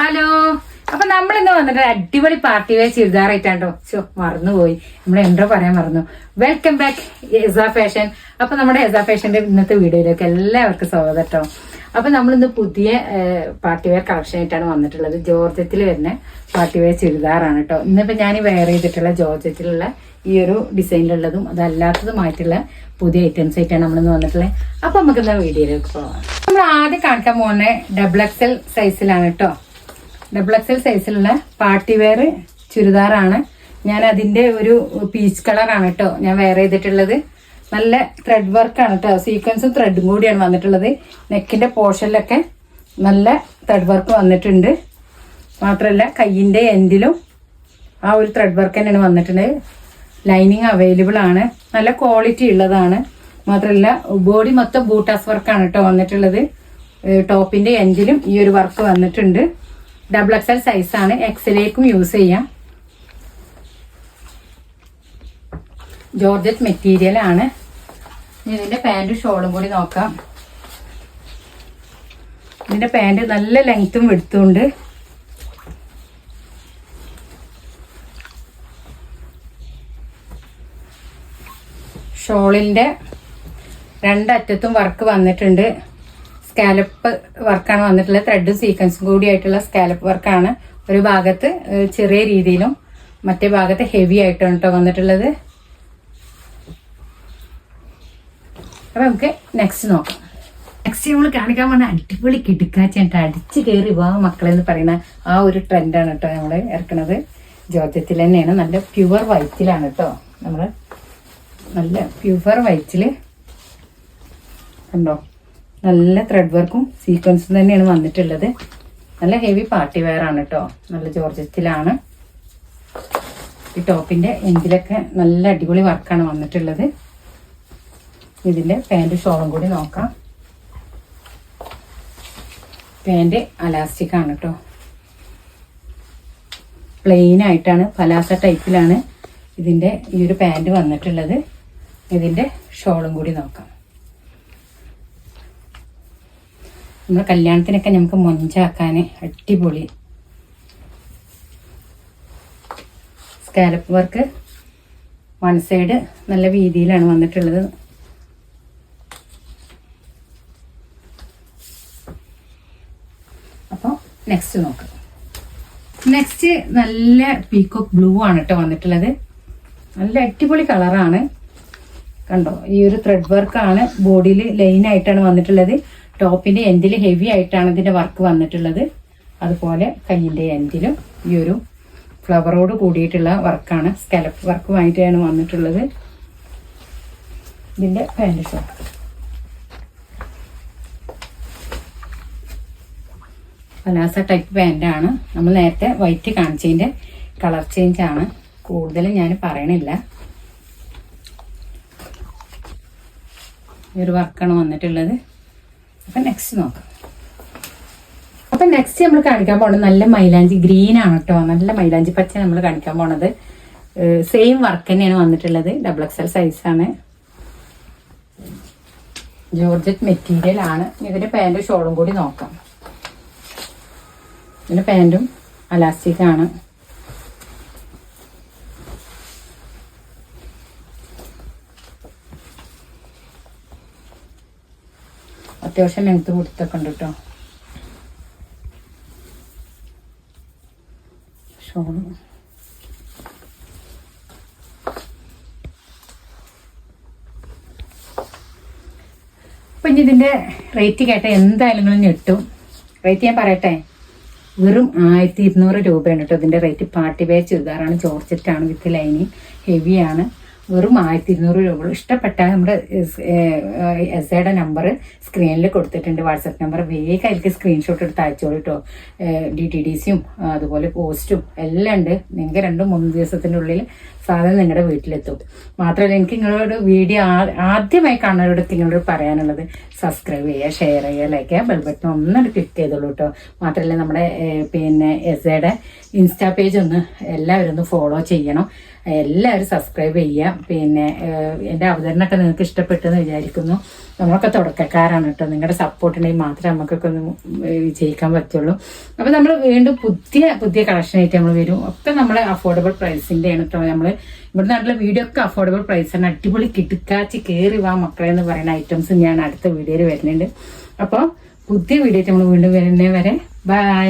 Hello. അപ്പൊ നമ്മൾ ഇന്ന് വന്നിട്ട് അടിപൊളി പാർട്ടി വേ ചുരിദാറായിട്ടാണ്ടോ ചോ മറന്നുപോയി. നമ്മൾ എന്തോ പറയാൻ മറന്നു. വെൽക്കം ബാക്ക് എസ ഫാഷൻ അപ്പൊ നമ്മുടെ എസ ഫാഷന്റെ ഇന്നത്തെ വീഡിയോയിലേക്ക് എല്ലാവർക്കും സ്വാഗതം കേട്ടോ അപ്പൊ നമ്മൾ ഇന്ന് പുതിയ പാർട്ടി വെയർ കളക്ഷൻ ആയിട്ടാണ് വന്നിട്ടുള്ളത്. ജോർജത്തിൽ വരുന്ന പാർട്ടി വെയർ ചുരിദാറാണ് കേട്ടോ ഇന്നിപ്പോ ഞാൻ വെയർ ചെയ്തിട്ടുള്ള ജോർജത്തിലുള്ള ഈ ഒരു ഡിസൈനിലുള്ളതും അതല്ലാത്തതുമായിട്ടുള്ള പുതിയ ഐറ്റംസ് ആയിട്ടാണ് നമ്മളിന്ന് വന്നിട്ടുള്ളത്. അപ്പൊ നമുക്ക് ഇന്ന് വീഡിയോയിലേക്ക് പോവാം. നമ്മൾ ആദ്യം കാണിക്കാൻ പോകുന്ന ഡബിൾ എക്സൽ സൈസിലാണ് കേട്ടോ ഡബിൾ എക്സൽ സൈസിലുള്ള പാർട്ടി വെയർ ചുരിദാറാണ് ഞാൻ അതിന്റെ ഒരു പീച്ച് കളറാണ് കേട്ടോ ഞാൻ വെയർ ചെയ്തിട്ടുള്ളത്. നല്ല ത്രെഡ് വർക്കാണ് കേട്ടോ. സീക്വൻസും ത്രെഡും കൂടിയാണ് വന്നിട്ടുള്ളത്. നെക്കിന്റെ പോർഷനിലൊക്കെ നല്ല ത്രെഡ് വർക്ക് വന്നിട്ടുണ്ട്. മാത്രമല്ല കയ്യിന്റെ എൻഡിലും ആ ഒരു ത്രെഡ് വർക്ക് തന്നെയാണ് വന്നിട്ടുള്ളത്. ലൈനിങ് അവൈലബിൾ ആണ്. നല്ല ക്വാളിറ്റി ഉള്ളതാണ്. മാത്രമല്ല ബോഡി മൊത്തം ബൂട്ടാസ് വർക്കാണ് കേട്ടോ വന്നിട്ടുള്ളത്. ടോപ്പിന്റെ എൻഡിലും ഈ ഒരു വർക്ക് വന്നിട്ടുണ്ട്. ഡബിൾ എക്സൽ ആണ്. എക്സിലേക്കും യൂസ് ചെയ്യാം. ജോർജറ്റ് മെറ്റീരിയൽ ആണ്. ഇതിന്റെ പാന്റ് ഷോളും കൂടി നോക്കാം. ഇതിന്റെ പാന്റ് നല്ല ലെങ്ത്തും വെടുത്തുണ്ട് ഷോളിന്റെ രണ്ടറ്റത്തും വർക്ക് വന്നിട്ടുണ്ട്. സ്കാലപ്പ് വർക്കാണ് വന്നിട്ടുള്ളത്. ത്രെഡും സീക്വൻസും കൂടി ആയിട്ടുള്ള സ്കാലപ്പ് വർക്കാണ്. ഒരു ഭാഗത്ത് ചെറിയ രീതിയിലും മറ്റേ ഭാഗത്ത് ഹെവി ആയിട്ടാണ് കേട്ടോ വന്നിട്ടുള്ളത്. അപ്പൊ നമുക്ക് നെക്സ്റ്റ് നോക്കാം. നെക്സ്റ്റ് നമ്മൾ കാണിക്കാൻ പറഞ്ഞ അടിപൊളി കിടുക്കാച്ചായിട്ട് അടിച്ച് കയറി വാ മക്കളെന്ന് പറയുന്ന ആ ഒരു ട്രെൻഡാണ് കേട്ടോ നമ്മൾ ഇറക്കുന്നത് ജോർജത്തിൽ തന്നെയാണ്. നല്ല പ്യുവർ വൈറ്റിലാണ് കേട്ടോ നമ്മൾ നല്ല പ്യുവർ വൈറ്റിൽ കണ്ടോ? നല്ല ത്രെഡ് വർക്കും സീക്വൻസും തന്നെയാണ് വന്നിട്ടുള്ളത്. നല്ല ഹെവി പാർട്ടി വെയർ ആണ് കേട്ടോ നല്ല ജോർജറ്റിലാണ്. ഈ ടോപ്പിന്റെ എൻഡിലൊക്കെ നല്ല അടിപൊളി വർക്കാണ് വന്നിട്ടുള്ളത്. ഇതിന്റെ പാന്റ് ഷോളും കൂടി നോക്കാം. പാന്റ് അലാസ്റ്റിക് ആണ് കേട്ടോ പ്ലെയിൻ ആയിട്ടാണ് പലാസ ടൈപ്പിലാണ് ഇതിന്റെ ഈ ഒരു പാന്റ് വന്നിട്ടുള്ളത്. ഇതിന്റെ ഷോളും കൂടി നോക്കാം. നമ്മുടെ കല്യാണത്തിനൊക്കെ നമുക്ക് മൊഞ്ചാക്കാൻ അടിപൊളി. സ്കാലപ്പ് വർക്ക് വൺ സൈഡ് നല്ല വീതിയിലാണ് വന്നിട്ടുള്ളത്. അപ്പോൾ നെക്സ്റ്റ് നോക്കാം. നെക്സ്റ്റ് നല്ല പീക്കോക്ക് ബ്ലൂ ആണ് കേട്ടോ വന്നിട്ടുള്ളത്. നല്ല അടിപൊളി കളറാണ് കണ്ടോ? ഈ ഒരു ത്രെഡ് വർക്കാണ് ബോഡിയിൽ ലൈനായിട്ടാണ് വന്നിട്ടുള്ളത്. ടോപ്പിന്റെ എൻഡിൽ ഹെവി ആയിട്ടാണ് ഇതിന്റെ വർക്ക് വന്നിട്ടുള്ളത്. അതുപോലെ കയ്യിന്റെ എൻഡിലും ഈ ഒരു ഫ്ലവറോട് കൂടിയിട്ടുള്ള വർക്കാണ് സ്കലപ്പ് വർക്കുമായിട്ടാണ് വന്നിട്ടുള്ളത്. ഇതിന്റെ പാന്റ് ഷോപ്പ് പലാസ ടൈപ്പ് പാന്റാണ് നമ്മൾ നേരത്തെ വൈറ്റ് കാണിച്ചതിന്റെ കളർ ചേഞ്ച് ആണ്. കൂടുതലും ഞാൻ പറയണില്ല. ഒരു വർക്കാണ് വന്നിട്ടുള്ളത്. അപ്പം നെക്സ്റ്റ് നോക്കാം. അപ്പം നെക്സ്റ്റ് നമ്മൾ കാണിക്കാൻ പോണത് നല്ല മൈലാഞ്ചി ഗ്രീൻ ആണ് കേട്ടോ നല്ല മൈലാഞ്ചി പച്ച നമ്മൾ കാണിക്കാൻ പോണത്. സെയിം വർക്ക് തന്നെയാണ് വന്നിട്ടുള്ളത്. ഡബിൾ എക്സൽ ആണ്. ജോർജറ്റ് മെറ്റീരിയൽ ആണ്. ഇതിന്റെ പാന്റും ഷോളും കൂടി നോക്കാം. ഇതിന്റെ പാന്റും അലാസ്റ്റിക് ആണ്. അത്യാവശ്യം ലെങ്ത് കൊടുത്തൊക്കെ ഉണ്ട് കേട്ടോ ഷോൾ അപ്പൊ ഇനി ഇതിന്റെ റേറ്റ് കേട്ട എന്തായാലും നിങ്ങൾ ഞെട്ടും റേറ്റ് ഞാൻ പറയട്ടെ വെറും ആയിരത്തി ഇരുന്നൂറ് രൂപയാണ് കേട്ടോ ഇതിന്റെ റേറ്റ് പാർട്ടി വെയർ ചുരിദാറാണ് ചോർച്ചറ്റാണ് വിത്ത് ലൈനിങ് ഹെവിയാണ് വെറും ആയിരത്തി ഇരുന്നൂറ് രൂപ ഇഷ്ടപ്പെട്ടാൽ നമ്മുടെ എസ് ഐയുടെ നമ്പർ സ്ക്രീനിൽ കൊടുത്തിട്ടുണ്ട്. വാട്സപ്പ് നമ്പർ വേഗം അതിലേക്ക് സ്ക്രീൻഷോട്ട് എടുത്ത് അയച്ചോളൂ കേട്ടോ ഡി ടി ഡി സിയും അതുപോലെ പോസ്റ്റും എല്ലാം ഉണ്ട്. നിങ്ങൾക്ക് രണ്ടും മൂന്ന് ദിവസത്തിന്റെ ഉള്ളിൽ സാധനം നിങ്ങളുടെ വീട്ടിലെത്തും. മാത്രമല്ല എനിക്ക് നിങ്ങളോട് വീഡിയോ ആദ്യമായി കാണുന്നവരോട് നിങ്ങളോട് പറയാനുള്ളത് സബ്സ്ക്രൈബ് ചെയ്യുക ഷെയർ ചെയ്യുക ലൈക്ക് ചെയ്യുക ബെൽബട്ടൺ ഒന്നും ക്ലിക്ക് ചെയ്തോളൂ കേട്ടോ മാത്രമല്ല നമ്മുടെ പിന്നെ എസ് ഐയുടെ ഇൻസ്റ്റാ പേജ് ഒന്ന് എല്ലാവരും ഒന്ന് ഫോളോ ചെയ്യണം. എല്ലാവരും സബ്സ്ക്രൈബ് ചെയ്യുക. പിന്നെ എന്റെ അവതരണമൊക്കെ നിങ്ങൾക്ക് ഇഷ്ടപ്പെട്ടെന്ന് വിചാരിക്കുന്നു. നമ്മളൊക്കെ തുടക്കക്കാരാണ് കേട്ടോ. നിങ്ങളുടെ സപ്പോർട്ടുണ്ടെങ്കിൽ മാത്രമേ നമുക്കൊക്കെ ഒന്ന് വിജയിക്കാൻ പറ്റുള്ളൂ. അപ്പോൾ നമ്മൾ വീണ്ടും പുതിയ പുതിയ കളക്ഷൻ ആയിട്ട് നമ്മൾ വരും. ഒക്കെ നമ്മൾ അഫോർഡബിൾ പ്രൈസിന്റെയാണ് കേട്ടോ. നമ്മൾ ഇവിടെ നാട്ടിലെ വീഡിയോ ഒക്കെ അഫോർഡബിൾ പ്രൈസാണ് അടിപൊളി കിടുക്കാച്ച് കയറി വാ മക്കളെ എന്ന് പറയുന്ന ഐറ്റംസ് ഞാൻ അടുത്ത വീഡിയോയിൽ വരുന്നുണ്ട്. അപ്പോൾ പുതിയ വീഡിയോ നമ്മൾ വീണ്ടും വരുന്നേ വരെ. ബൈ